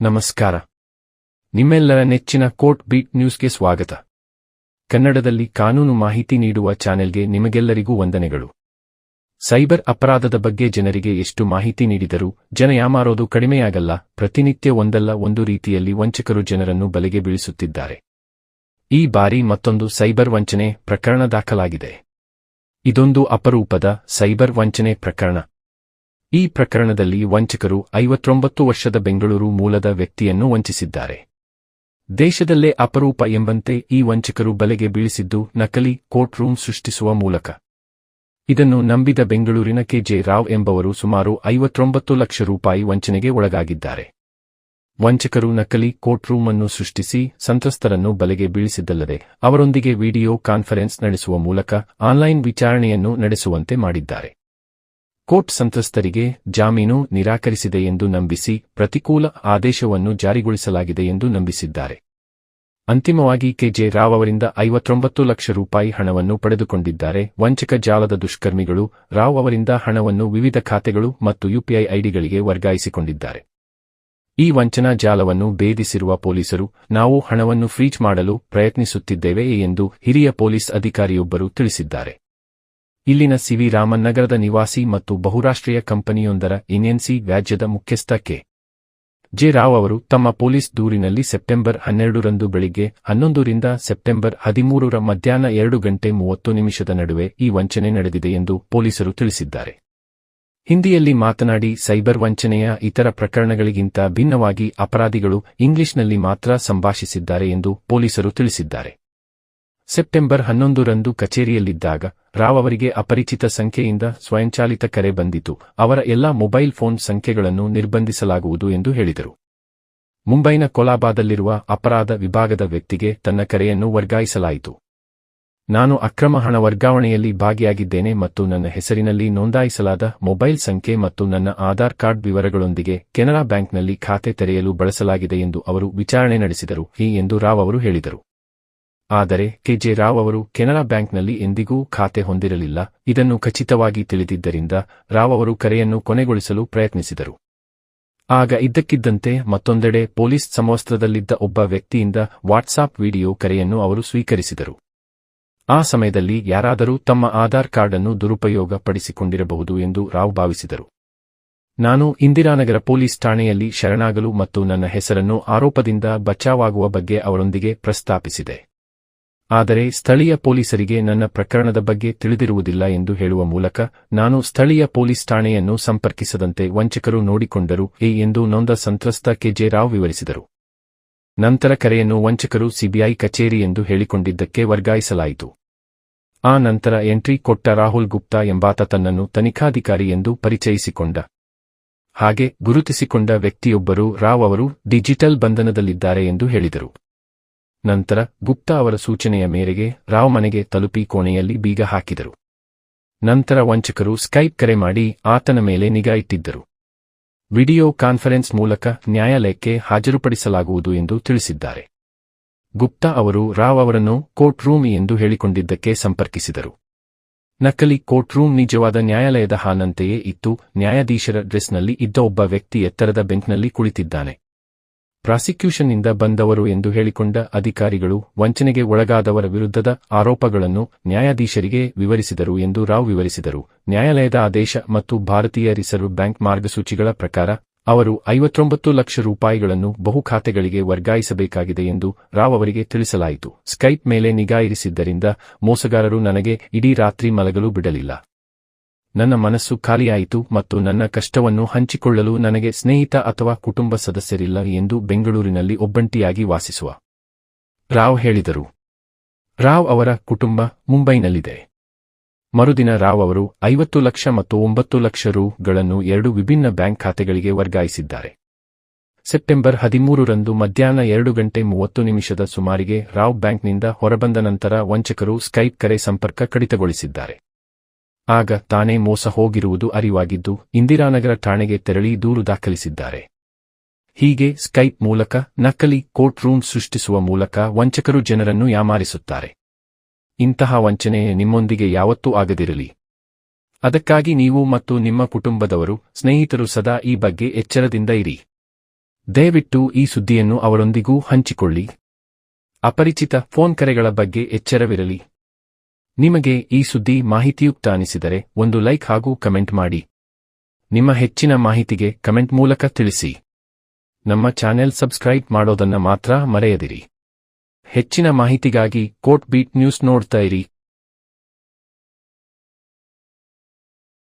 ನಮಸ್ಕಾರ. ನಿಮ್ಮೆಲ್ಲರ ನೆಚ್ಚಿನ ಕೋರ್ಟ್ ಬೀಟ್ ನ್ಯೂಸ್ಗೆ ಸ್ವಾಗತ. ಕನ್ನಡದಲ್ಲಿ ಕಾನೂನು ಮಾಹಿತಿ ನೀಡುವ ಚಾನೆಲ್ಗೆ ನಿಮಗೆಲ್ಲರಿಗೂ ವಂದನೆಗಳು. ಸೈಬರ್ ಅಪರಾಧದ ಬಗ್ಗೆ ಜನರಿಗೆ ಎಷ್ಟು ಮಾಹಿತಿ ನೀಡಿದರೂ ಜನ ಯಾಮಾರೋದು ಕಡಿಮೆಯಾಗಲ್ಲ, ಪ್ರತಿನಿತ್ಯ ಒಂದಲ್ಲ ಒಂದು ರೀತಿಯಲ್ಲಿ ವಂಚಕರು ಜನರನ್ನು ಬಲೆಗೆ ಬೀಳಿಸುತ್ತಿದ್ದಾರೆ. ಈ ಬಾರಿ ಮತ್ತೊಂದು ಸೈಬರ್ ವಂಚನೆ ಪ್ರಕರಣ ದಾಖಲಾಗಿದೆ. ಇದೊಂದು ಅಪರೂಪದ ಸೈಬರ್ ವಂಚನೆ ಪ್ರಕರಣ. ಈ ಪ್ರಕರಣದಲ್ಲಿ ವಂಚಕರು ಐವತ್ತೊಂಬತ್ತು ವರ್ಷದ ಬೆಂಗಳೂರು ಮೂಲದ ವ್ಯಕ್ತಿಯನ್ನು ವಂಚಿಸಿದ್ದಾರೆ. ದೇಶದಲ್ಲೇ ಅಪರೂಪ ಎಂಬಂತೆ ಈ ವಂಚಕರು ಬಲೆಗೆ ಬೀಳಿಸಿದ್ದು ನಕಲಿ ಕೋರ್ಟ್ ರೂಮ್ ಸೃಷ್ಟಿಸುವ ಮೂಲಕ. ಇದನ್ನು ನಂಬಿದ ಬೆಂಗಳೂರಿನ ಕೆಜೆ ರಾವ್ ಎಂಬವರು ಸುಮಾರು ಐವತ್ತೊಂಬತ್ತು ಲಕ್ಷ ರೂಪಾಯಿ ವಂಚನೆಗೆ ಒಳಗಾಗಿದ್ದಾರೆ. ವಂಚಕರು ನಕಲಿ ಕೋರ್ಟ್ ರೂಮ್ ಅನ್ನು ಸೃಷ್ಟಿಸಿ ಸಂತ್ರಸ್ತರನ್ನು ಬಲೆಗೆ ಬೀಳಿಸಿದ್ದಲ್ಲದೆ ಅವರೊಂದಿಗೆ ವಿಡಿಯೋ ಕಾನ್ಫರೆನ್ಸ್ ನಡೆಸುವ ಮೂಲಕ ಆನ್ಲೈನ್ ವಿಚಾರಣೆಯನ್ನು ನಡೆಸುವಂತೆ ಮಾಡಿದ್ದಾರೆ. ಕೋರ್ಟ್ ಸಂತ್ರಸ್ತರಿಗೆ ಜಾಮೀನು ನಿರಾಕರಿಸಿದೆ ಎಂದು ನಂಬಿಸಿ ಪ್ರತಿಕೂಲ ಆದೇಶವನ್ನು ಜಾರಿಗೊಳಿಸಲಾಗಿದೆ ಎಂದು ನಂಬಿಸಿದ್ದಾರೆ. ಅಂತಿಮವಾಗಿ ಕೆಜೆ ರಾವ್ ಅವರಿಂದ ಐವತ್ತೊಂಬತ್ತು ಲಕ್ಷ ರೂಪಾಯಿ ಹಣವನ್ನು ಪಡೆದುಕೊಂಡಿದ್ದಾರೆ. ವಂಚಕ ಜಾಲದ ದುಷ್ಕರ್ಮಿಗಳು ರಾವ್ ಅವರಿಂದ ಹಣವನ್ನು ವಿವಿಧ ಖಾತೆಗಳು ಮತ್ತು ಯುಪಿಐ ಐಡಿಗಳಿಗೆ ವರ್ಗಾಯಿಸಿಕೊಂಡಿದ್ದಾರೆ. ಈ ವಂಚನಾ ಜಾಲವನ್ನು ಭೇದಿಸಿರುವ ಪೊಲೀಸರು, ನಾವು ಹಣವನ್ನು ಫ್ರೀಜ್ ಮಾಡಲು ಪ್ರಯತ್ನಿಸುತ್ತಿದ್ದೇವೆ ಎಂದು ಹಿರಿಯ ಪೊಲೀಸ್ ಅಧಿಕಾರಿಯೊಬ್ಬರು ತಿಳಿಸಿದ್ದಾರೆ. ಇಲ್ಲಿನ ಸಿವಿ ರಾಮನ್ ನಗರದ ನಿವಾಸಿ ಮತ್ತು ಬಹುರಾಷ್ಟ್ರೀಯ ಕಂಪನಿಯೊಂದರ ಇನ್ಎನ್ಸಿ ವ್ಯಾಜ್ಯದ ಮುಖ್ಯಸ್ಥ ಕೆ. ಜೆ. ರಾವ್ ಅವರು ತಮ್ಮ ಪೊಲೀಸ್ ದೂರಿನಲ್ಲಿ ಸೆಪ್ಟೆಂಬರ್ ಹನ್ನೆರಡರಂದು ಬೆಳಿಗ್ಗೆ ಹನ್ನೊಂದರಿಂದ ಸೆಪ್ಟೆಂಬರ್ ಹದಿಮೂರರ ಮಧ್ಯಾಹ್ನ ಎರಡು ಗಂಟೆ ಮೂವತ್ತು ನಿಮಿಷದ ನಡುವೆ ಈ ವಂಚನೆ ನಡೆದಿದೆ ಎಂದು ಪೊಲೀಸರು ತಿಳಿಸಿದ್ದಾರೆ. ಹಿಂದಿಯಲ್ಲಿ ಮಾತನಾಡಿ, ಸೈಬರ್ ವಂಚನೆಯ ಇತರ ಪ್ರಕರಣಗಳಿಗಿಂತ ಭಿನ್ನವಾಗಿ ಅಪರಾಧಿಗಳು ಇಂಗ್ಲಿಷ್ನಲ್ಲಿ ಮಾತ್ರ ಸಂಭಾಷಿಸಿದ್ದಾರೆ ಎಂದು ಪೊಲೀಸರು ತಿಳಿಸಿದ್ದಾರೆ. ಸೆಪ್ಟೆಂಬರ್ ಹನ್ನೊಂದರಂದು ಕಚೇರಿಯಲ್ಲಿದ್ದಾಗ ರಾವ್ ಅವರಿಗೆ ಅಪರಿಚಿತ ಸಂಖ್ಯೆಯಿಂದ ಸ್ವಯಂಚಾಲಿತ ಕರೆ ಬಂದಿತು. ಅವರ ಎಲ್ಲಾ ಮೊಬೈಲ್ ಫೋನ್ ಸಂಖ್ಯೆಗಳನ್ನು ನಿರ್ಬಂಧಿಸಲಾಗುವುದು ಎಂದು ಹೇಳಿದರು. ಮುಂಬೈನ ಕೊಲಾಬಾದಲ್ಲಿರುವ ಅಪರಾಧ ವಿಭಾಗದ ವ್ಯಕ್ತಿಗೆ ತನ್ನ ಕರೆಯನ್ನು ವರ್ಗಾಯಿಸಲಾಯಿತು. ನಾನು ಅಕ್ರಮ ಹಣ ವರ್ಗಾವಣೆಯಲ್ಲಿ ಭಾಗಿಯಾಗಿದ್ದೇನೆ ಮತ್ತು ನನ್ನ ಹೆಸರಿನಲ್ಲಿ ನೋಂದಾಯಿಸಲಾದ ಮೊಬೈಲ್ ಸಂಖ್ಯೆ ಮತ್ತು ನನ್ನ ಆಧಾರ್ ಕಾರ್ಡ್ ವಿವರಗಳೊಂದಿಗೆ ಕೆನರಾ ಬ್ಯಾಂಕ್ನಲ್ಲಿ ಖಾತೆ ತೆರೆಯಲು ಬಳಸಲಾಗಿದೆ ಎಂದು ಅವರು ವಿಚಾರಣೆ ನಡೆಸಿದರು. ಹೀ ಎಂದು ರಾವ್ ಅವರು ಹೇಳಿದರು. ಆದರೆ ಕೆಜೆ ರಾವ್ ಅವರು ಕೆನರಾ ಬ್ಯಾಂಕ್ನಲ್ಲಿ ಎಂದಿಗೂ ಖಾತೆ ಹೊಂದಿರಲಿಲ್ಲ. ಇದನ್ನು ಖಚಿತವಾಗಿ ತಿಳಿದಿದ್ದರಿಂದ ರಾವ್ ಅವರು ಕರೆಯನ್ನು ಕೊನೆಗೊಳಿಸಲು ಪ್ರಯತ್ನಿಸಿದರು. ಆಗ ಇದ್ದಕ್ಕಿದ್ದಂತೆ ಮತ್ತೊಂದೆಡೆ ಪೊಲೀಸ್ ಸಮವಸ್ತ್ರದಲ್ಲಿದ್ದ ಒಬ್ಬ ವ್ಯಕ್ತಿಯಿಂದ ವಾಟ್ಸಾಪ್ ವಿಡಿಯೋ ಕರೆಯನ್ನು ಅವರು ಸ್ವೀಕರಿಸಿದರು. ಆ ಸಮಯದಲ್ಲಿ ಯಾರಾದರೂ ತಮ್ಮ ಆಧಾರ್ ಕಾರ್ಡ್ ಅನ್ನು ದುರುಪಯೋಗ ಪಡಿಸಿಕೊಂಡಿರಬಹುದು ಎಂದು ರಾವ್ ಭಾವಿಸಿದರು. ನಾನು ಇಂದಿರಾನಗರ ಪೊಲೀಸ್ ಠಾಣೆಯಲ್ಲಿ ಶರಣಾಗಲು ಮತ್ತು ನನ್ನ ಹೆಸರನ್ನು ಆರೋಪದಿಂದ ಬಚಾವಾಗುವ ಬಗ್ಗೆ ಅವರೊಂದಿಗೆ ಪ್ರಸ್ತಾಪಿಸಿದೆ. ಆದರೆ ಸ್ಥಳೀಯ ಪೊಲೀಸರಿಗೆ ನನ್ನ ಪ್ರಕರಣದ ಬಗ್ಗೆ ತಿಳಿದಿರುವುದಿಲ್ಲ ಎಂದು ಹೇಳುವ ಮೂಲಕ ನಾನು ಸ್ಥಳೀಯ ಪೊಲೀಸ್ ಠಾಣೆಯನ್ನು ಸಂಪರ್ಕಿಸದಂತೆ ವಂಚಕರು ನೋಡಿಕೊಂಡರು ಎ ಎಂದು ನೊಂದ ಸಂತ್ರಸ್ತ ಕೆಜೆ ರಾವ್ ವಿವರಿಸಿದರು. ನಂತರ ಕರೆಯನ್ನು ವಂಚಕರು ಸಿಬಿಐ ಕಚೇರಿ ಎಂದು ಹೇಳಿಕೊಂಡಿದ್ದಕ್ಕೆ ವರ್ಗಾಯಿಸಲಾಯಿತು. ಆ ನಂತರ ಎಂಟ್ರಿ ಕೊಟ್ಟ ರಾಹುಲ್ ಗುಪ್ತಾ ಎಂಬಾತ ತನ್ನನ್ನು ತನಿಖಾಧಿಕಾರಿ ಎಂದು ಪರಿಚಯಿಸಿಕೊಂಡ. ಹಾಗೆ ಗುರುತಿಸಿಕೊಂಡ ವ್ಯಕ್ತಿಯೊಬ್ಬರು ರಾವ್ ಅವರು ಡಿಜಿಟಲ್ ಬಂಧನದಲ್ಲಿದ್ದಾರೆ ಎಂದು ಹೇಳಿದರು. ನಂತರ ಗುಪ್ತಾ ಅವರ ಸೂಚನೆಯ ಮೇರೆಗೆ ರಾವ್ ಮನೆಗೆ ತಲುಪಿ ಕೋಣೆಯಲ್ಲಿ ಬೀಗ ಹಾಕಿದರು. ನಂತರ ವಂಚಕರು ಸ್ಕೈಪ್ ಕರೆ ಮಾಡಿ ಆತನ ಮೇಲೆ ನಿಗಾ ಇಟ್ಟಿದ್ದರು. ವಿಡಿಯೋ ಕಾನ್ಫರೆನ್ಸ್ ಮೂಲಕ ನ್ಯಾಯಾಲಯಕ್ಕೆ ಹಾಜರುಪಡಿಸಲಾಗುವುದು ಎಂದು ತಿಳಿಸಿದ್ದಾರೆ. ಗುಪ್ತಾ ಅವರು ರಾವ್ ಅವರನ್ನು ಕೋರ್ಟ್ ರೂಮ್ ಎಂದು ಹೇಳಿಕೊಂಡಿದ್ದಕ್ಕೆ ಸಂಪರ್ಕಿಸಿದರು. ನಕಲಿ ಕೋರ್ಟ್ ರೂಮ್ ನಿಜವಾದ ನ್ಯಾಯಾಲಯದ ಹಾನಂತೆಯೇ ಇತ್ತು. ನ್ಯಾಯಾಧೀಶರ ಡ್ರೆಸ್ನಲ್ಲಿ ಇದ್ದ ಒಬ್ಬ ವ್ಯಕ್ತಿ ಎತ್ತರದ ಬೆಂಕ್ನಲ್ಲಿ ಕುಳಿತಿದ್ದಾನೆ. ಪ್ರಾಸಿಕ್ಯೂಷನ್ನಿಂದ ಬಂದವರು ಎಂದು ಹೇಳಿಕೊಂಡ ಅಧಿಕಾರಿಗಳು ವಂಚನೆಗೆ ಒಳಗಾದವರ ವಿರುದ್ಧದ ಆರೋಪಗಳನ್ನು ನ್ಯಾಯಾಧೀಶರಿಗೆ ವಿವರಿಸಿದರು ಎಂದು ರಾವ್ ವಿವರಿಸಿದರು. ನ್ಯಾಯಾಲಯದ ಆದೇಶ ಮತ್ತು ಭಾರತೀಯ ರಿಸರ್ವ್ ಬ್ಯಾಂಕ್ ಮಾರ್ಗಸೂಚಿಗಳ ಪ್ರಕಾರ, ಅವರು ಐವತ್ತೊಂಬತ್ತು ಲಕ್ಷ ರೂಪಾಯಿಗಳನ್ನು ಬಹು ಖಾತೆಗಳಿಗೆ ವರ್ಗಾಯಿಸಬೇಕಾಗಿದೆ ಎಂದು ರಾವ್ ಅವರಿಗೆ ತಿಳಿಸಲಾಯಿತು. ಸ್ಕೈಪ್ ಮೇಲೆ ನಿಗಾ ಇರಿಸಿದ್ದರಿಂದ ಮೋಸಗಾರರು ನನಗೆ ಇಡೀ ರಾತ್ರಿ ಮಲಗಲು ಬಿಡಲಿಲ್ಲ. ನನ್ನ ಮನಸ್ಸು ಖಾಲಿಯಾಯಿತು ಮತ್ತು ನನ್ನ ಕಷ್ಟವನ್ನು ಹಂಚಿಕೊಳ್ಳಲು ನನಗೆ ಸ್ನೇಹಿತ ಅಥವಾ ಕುಟುಂಬ ಸದಸ್ಯರಿಲ್ಲ ಎಂದು ಬೆಂಗಳೂರಿನಲ್ಲಿ ಒಬ್ಬಂಟಿಯಾಗಿ ವಾಸಿಸುವ ರಾವ್ ಹೇಳಿದರು. ರಾವ್ ಅವರ ಕುಟುಂಬ ಮುಂಬೈನಲ್ಲಿದೆ. ಮರುದಿನ ರಾವ್ ಅವರು ಐವತ್ತು ಲಕ್ಷ ಮತ್ತು ಒಂಬತ್ತು ಲಕ್ಷ ರುಗಳನ್ನು ಎರಡು ವಿಭಿನ್ನ ಬ್ಯಾಂಕ್ ಖಾತೆಗಳಿಗೆ ವರ್ಗಾಯಿಸಿದ್ದಾರೆ. ಸೆಪ್ಟೆಂಬರ್ ಹದಿಮೂರರಂದು ಮಧ್ಯಾಹ್ನ ಎರಡು ಗಂಟೆ ಮೂವತ್ತು ನಿಮಿಷದ ಸುಮಾರಿಗೆ ರಾವ್ ಬ್ಯಾಂಕ್ನಿಂದ ಹೊರಬಂದ ನಂತರ ವಂಚಕರು ಸ್ಕೈಪ್ ಕರೆ ಸಂಪರ್ಕ ಕಡಿತಗೊಳಿಸಿದ್ದಾರೆ. ಆಗ ತಾನೇ ಮೋಸ ಹೋಗಿರುವುದು ಅರಿವಾಗಿದ್ದು ಇಂದಿರಾನಗರ ಠಾಣೆಗೆ ತೆರಳಿ ದೂರು ದಾಖಲಿಸಿದ್ದಾರೆ. ಹೀಗೆ ಸ್ಕೈಪ್ ಮೂಲಕ ನಕಲಿ ಕೋರ್ಟ್ ರೂಮ್ ಸೃಷ್ಟಿಸುವ ಮೂಲಕ ವಂಚಕರು ಜನರನ್ನು ಯಾಮಾರಿಸುತ್ತಾರೆ. ಇಂತಹ ವಂಚನೆ ನಿಮ್ಮೊಂದಿಗೆ ಯಾವತ್ತೂ ಆಗದಿರಲಿ. ಅದಕ್ಕಾಗಿ ನೀವು ಮತ್ತು ನಿಮ್ಮ ಕುಟುಂಬದವರು, ಸ್ನೇಹಿತರು ಸದಾ ಈ ಬಗ್ಗೆ ಎಚ್ಚರದಿಂದ ಇರಿ. ದಯವಿಟ್ಟು ಈ ಸುದ್ದಿಯನ್ನು ಅವರೊಂದಿಗೂ ಹಂಚಿಕೊಳ್ಳಿ. ಅಪರಿಚಿತ ಫೋನ್ ಕರೆಗಳ ಬಗ್ಗೆ ಎಚ್ಚರವಿರಲಿ. ನಿಮಗೆ ಈ ಸುದ್ದಿ ಮಾಹಿತಿಯುಕ್ತ ಅನಿಸಿದರೆ ಒಂದು ಲೈಕ್ ಹಾಗೂ ಕಮೆಂಟ್ ಮಾಡಿ. ನಿಮ್ಮ ಹೆಚ್ಚಿನ ಮಾಹಿತಿಗೆ ಕಮೆಂಟ್ ಮೂಲಕ ತಿಳಿಸಿ. ನಮ್ಮ ಚಾನೆಲ್ ಸಬ್ಸ್ಕ್ರೈಬ್ ಮಾಡೋದನ್ನ ಮಾತ್ರ ಮರೆಯದಿರಿ. ಹೆಚ್ಚಿನ ಮಾಹಿತಿಗಾಗಿ ಕೋಟ್ ಬೀಟ್ ನ್ಯೂಸ್ ನೋಡ್ತಾ ಇರಿ.